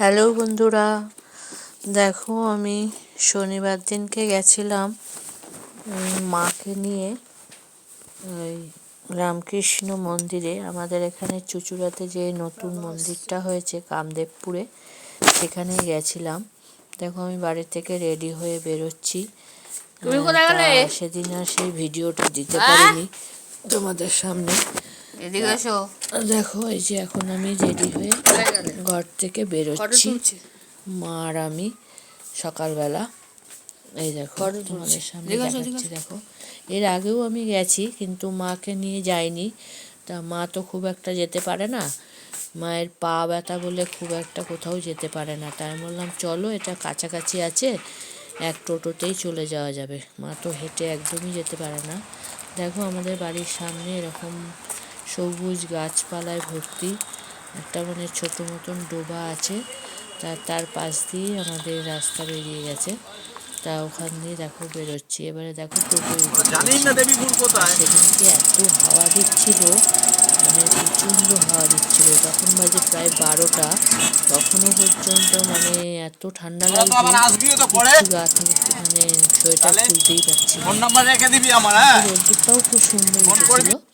Hello বন্ধুরা দেখো আমি শনিবার দিনকে গেছিলাম মাকে নিয়ে ওই রামকৃষ্ণ মন্দিরে। আমাদের এখানে চুচুড়াতে যে নতুন মন্দিরটা হয়েছে কামদেবপুরে সেখানে গেছিলাম। দেখো আমি বাড়ি থেকে রেডি হয়ে বেরোচ্ছি। সেদিন আর সেই ভিডিওটা দিতে? পারিনি তোমাদের সামনে। এদিকে এসো। দেখো এই যে এখন আমি রেডি হয়ে ঘর থেকে বেরোচ্ছি। মা আর আমি সকালবেলা। এই দেখো তোমাদের সামনে দেখাচ্ছি দেখো। এর আগেও আমি গেছি কিন্তু মাকে নিয়ে যাইনি। তা মা তো খুব একটা যেতে পারে না। মায়ের পা ব্যথা বলে খুব একটা কোথাও যেতে পারে না। তাই আমি বললাম চলো এটা কাছাকাছি আছে। এক টোটোতেই চলে যাওয়া যাবে। মা তো হেঁটে একদমই যেতে পারে না। দেখো আমাদের বাড়ির সামনে এরকম সবুজ গাছপালায় ভর্তি। একটা মানে ছোট মতন ডোবা আছে। তার তার পাশ দিয়ে আমাদের রাস্তা বেরিয়ে গেছে। তা ওখান দিয়ে দেখো বেরোচ্ছি। এবারে দেখো টোটো সেদিনকে এত হাওয়া দিচ্ছিল মানে প্রচণ্ড হাওয়া দিচ্ছিল। তখন বাজে প্রায় বারোটা। তখনও পর্যন্ত মানে এত ঠান্ডা তো লাগছে। তো গা থেকে মানে সোয়েটার? খুলতেই পারছি না। ফোন নাম্বার রেখে দিবি আমার হ্যাঁ? রোদ্দুরটাও খুব সুন্দর? উঠেছিল।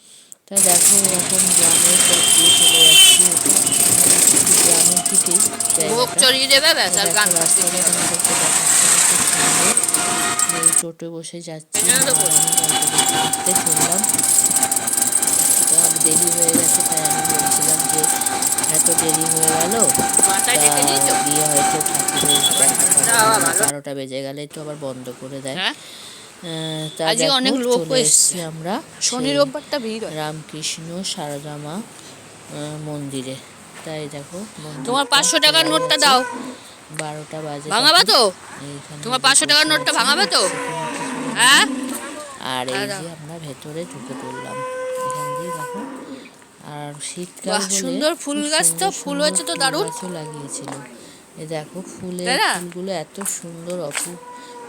তা দেখো এখন গ্রামের সব দিয়ে চলে যাচ্ছি। গ্রামের দিকেই ভোগ চড়িয়ে দেবে ব্যাস আর গান বসে যাচ্ছি এখানে তো আর আমি গল্প করতে করতে চললাম তা দেরি হয়ে গেছে তাই আমি বলছিলাম যে এত দেরি হয়ে গেল। গিয়ে হয়তো ঠাকুরের। বারোটা বেজে গেলে তো আবার বন্ধ করে দেয়। হ্যাঁ। আজকে দেখো, অনেক চলে এসেছি। আমরা শনি রোববারটা ভিড় রামকৃষ্ণ সারদামা মন্দিরে। তাই দেখো তোমার পাঁচশো টাকার নোটটা দাও। বারোটা বাজে ভাঙাবা তো? তোমার পাঁচশো টাকার নোটটা ভাঙাবে তো? হ্যাঁ? আর এই হ্যাঁ, যে আমরা ভেতরে ঢুকে পড়লাম। এখান দিয়ে দেখো। আর শীতকাল সুন্দর ফুল গাছ তো, ফুল হয়েছে তো দারুণ। লাগিয়েছিল। এই দেখো ফুলের ফুলগুলো এত সুন্দর অপূর্ব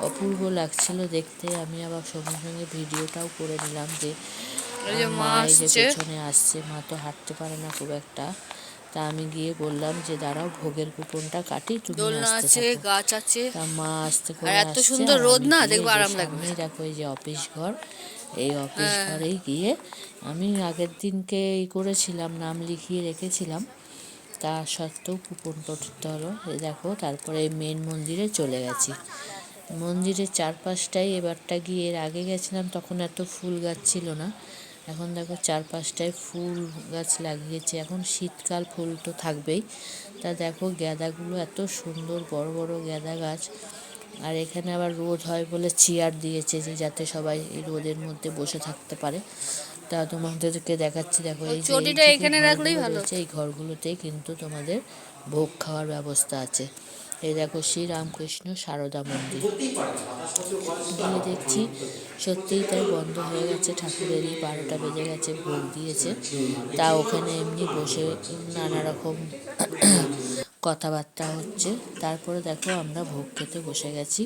অপূর্ব লাগছিল দেখতে। আমি আবার সঙ্গে সঙ্গে ভিডিওটাও করে নিলাম যে মা যে পেছনে আসছে। মা তো হাঁটতে পারে না খুব একটা। তা আমি গিয়ে বললাম যে দাঁড়াও ভোগের কুপনটা কাটি তুমি আসতে আছে গাছ আছে। তা মা আসতে করে এত সুন্দর রোদ না, দেখব আরাম লাগবে। দেখো এই যে অফিস ঘর এই অফিস হ্যাঁ। ঘরেই গিয়ে আমি আগের দিনকে এই করেছিলাম নাম লিখিয়ে রেখেছিলাম। তা সত্ত্বেও কুপন করতে হলো। দেখো, তারপরে মেন মন্দিরে চলে গেছি। মন্দিরের চারপাশটাই এবারটা গিয়ে এর আগে গেছিলাম, তখন এত ফুল গাছ ছিল না। এখন দেখো চারপাশটায় ফুল গাছ লাগিয়েছে। এখন শীতকাল, ফুল তো থাকবেই। তা দেখো গাঁদাগুলো এত সুন্দর, বড় বড় গাঁদা গাছ। আর এখানে আবার রোদ হয় বলে চেয়ার দিয়েছে যে যাতে সবাই এই রোদের মধ্যে বসে থাকতে পারে। তা তোমাদেরকে দেখাচ্ছি। দেখো এই চটিটা এখানে রাখলেই ভালো। এই ঘরগুলোতেই কিন্তু তোমাদের ভোগ খাওয়ার ব্যবস্থা আছে। এই দেখো শ্রী রামকৃষ্ণ সারদা মন্দির। গিয়ে দেখছি সত্যিই তাই বন্ধ হয়ে গেছে ঠাকুরেরই বারোটা বেজে গেছে ভোগ দিয়েছে। তা ওখানে এমনি বসে নানা রকম কথাবার্তা হচ্ছে। তারপরে দেখো আমরা ভোগ খেতে বসে গেছি।